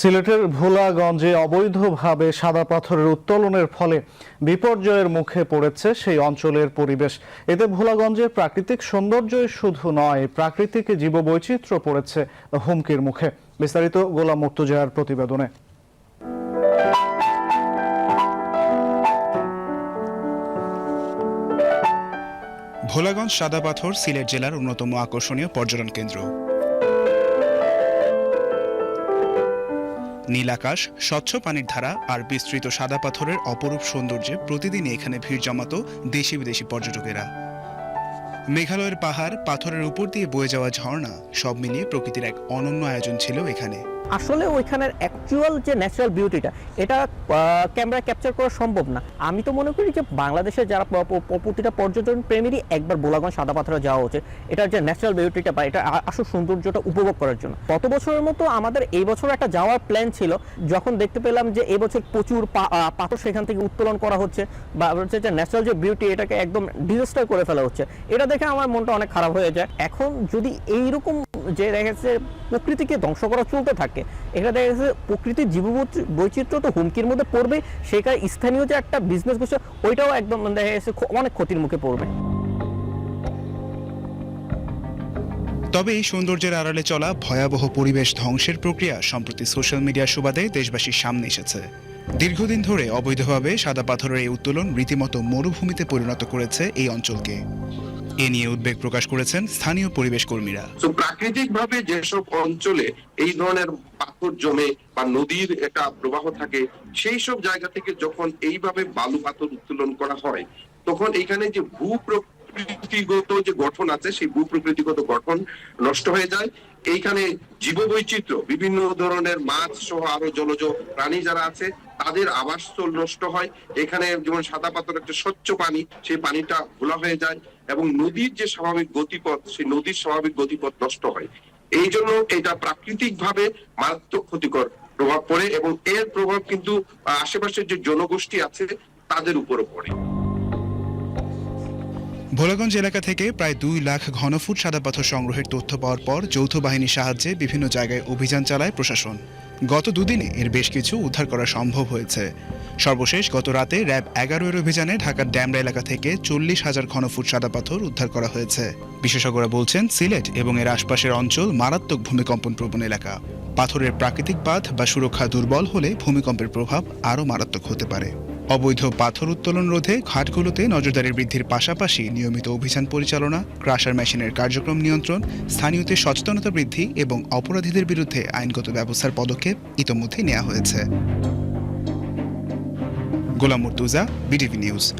সিলেটের ভোলাগঞ্জে অবৈধভাবে সাদা পাথরের উত্তোলনের ফলে বিপর্যয়ের মুখে পড়েছে সেই অঞ্চলের পরিবেশ। এতে ভোলাগঞ্জের প্রাকৃতিক সৌন্দর্যই শুধু নয়, প্রাকৃতিক জীববৈচিত্র্য পড়েছে হুমকির মুখে। বিস্তারিত গোলাম মুর্তুজার প্রতিবেদনে। ভোলাগঞ্জ সাদা পাথর সিলেট জেলার অন্যতম আকর্ষণীয় পর্যটন কেন্দ্র। নীল আকাশ স্বচ্ছ পানির ধারা আর বিস্তৃত সাদা পাথরের অপরূপ সৌন্দর্যে প্রতিদিন এখানে ভিড় জমাত দেশি বিদেশি পর্যটকেরা। মেঘালয়ের পাহাড় পাথরের উপর দিয়ে বয়ে যাওয়া ঝর্ণা সব মিলিয়ে প্রকৃতির এক অনন্য আয়োজন ছিল এখানে। আসলে ওইখানের অ্যাকচুয়াল যে ন্যাচারাল বিউটিটা এটা ক্যামেরা ক্যাপচার করা সম্ভব না। আমি তো মনে করি যে বাংলাদেশের যারা প্রতিটা পর্যটন প্রেমীরই একবার বোলাগঞ্জ সাদা পাথরে যাওয়া উচিত। এটার যে ন্যাচারাল বিউটিটা বা এটা আসল সৌন্দর্যটা উপভোগ করার জন্য। গত বছরের মতো আমাদের এই বছর একটা যাওয়ার প্ল্যান ছিল, যখন দেখতে পেলাম যে এবছর প্রচুর পাথর সেখান থেকে উত্তোলন করা হচ্ছে বা হচ্ছে যে ন্যাচারাল যে বিউটি এটাকে একদম ডিজাস্টার করে ফেলা হচ্ছে। এটা দেখে আমার মনটা অনেক খারাপ হয়ে যায়। এখন যদি এইরকম যে দেখা যাচ্ছে প্রকৃতিকে ধ্বংস করা চলতে থাকে এখানে দেখা যাচ্ছে প্রকৃতির জীব বৈচিত্র্য তো হুমকির মধ্যে পড়বে সেখানে স্থানীয় যে একটা বিজনেস করছে ওইটাও একদম দেখা যাচ্ছে অনেক ক্ষতির মুখে পড়বে। তবে এই সৌন্দর্যের আড়ালে চলা ভয়াবহ পরিবেশ ধ্বংসের প্রক্রিয়া সম্প্রতি সোশ্যাল মিডিয়ার সুবাদে দেশবাসীর সামনে এসেছে। দীর্ঘদিন ধরে অবৈধভাবে সাদা পাথরের এই উত্তোলন রীতিমতো মরুভূমিতে পরিণত করেছে এই অঞ্চলকে। এ নিয়ে উদ্বেগ প্রকাশ করেছেন স্থানীয় পরিবেশ কর্মীরা। তো প্রাকৃতিক ভাবে যেসব অঞ্চলে এই ধরনের পাথর জমে বা নদীর একটা প্রবাহ থাকে, সেই সব জায়গা থেকে যখন এইভাবে বালু পাথর উত্তোলন করা হয়, তখন এখানে যে ভূ প্রকৃতিগত যে গঠন আছে, সেই ভূ প্রকৃতিগত গঠন নষ্ট হয়ে যায়। এইখানে জীববৈচিত্র্য, বিভিন্ন ধরনের মাছ সহ আরও জলজ প্রাণী যারা আছে তাদের আবাসস্থল নষ্ট হয়। এখানে যেমন সাদা পাথর একটা স্বচ্ছ পানি, সেই পানিটা ঘোলা হয়ে যায় এবং নদীর যে স্বাভাবিক গতিপথ, সেই নদীর স্বাভাবিক গতিপথ নষ্ট হয়। এই জন্য এটা প্রাকৃতিক ভাবে মারাত্মক ক্ষতিকর প্রভাব পড়ে এবং এর প্রভাব কিন্তু আশেপাশের যে জনগোষ্ঠী আছে, তাদের উপরও পড়ে। ভোলাগঞ্জ এলাকা থেকে প্রায় দুই লাখ ঘনফুট সাদা পাথর সংগ্রহের তথ্য পাওয়ার পর যৌথ বাহিনীর সাহায্যে বিভিন্ন জায়গায় অভিযান চালায় প্রশাসন। গত দুদিনে এর বেশ কিছু উদ্ধার করা সম্ভব হয়েছে। সর্বশেষ গত রাতে র্যাব এগারো এর অভিযানে ঢাকার ড্যামরা এলাকা থেকে চল্লিশ হাজার ঘনফুট সাদা পাথর উদ্ধার করা হয়েছে। বিশেষজ্ঞরা বলছেন, সিলেট এবং এর আশপাশের অঞ্চল মারাত্মক ভূমিকম্পন প্রবণ এলাকা। পাথরের প্রাকৃতিক বাঁধ বা সুরক্ষা দুর্বল হলে ভূমিকম্পের প্রভাব আরও মারাত্মক হতে পারে। অবৈধ পাথর উত্তোলন রোধে ঘাটগুলোতে নজরদারি বৃদ্ধির পাশাপাশি নিয়মিত অভিযান পরিচালনা, ক্রাশার মেশিনের কার্যক্রম নিয়ন্ত্রণ, স্থানীয়তে সচেতনতা বৃদ্ধি এবং অপরাধীদের বিরুদ্ধে আইনগত ব্যবস্থার পদক্ষেপ ইতোমধ্যে নেওয়া হয়েছে। Golam Murtuza, BTV news.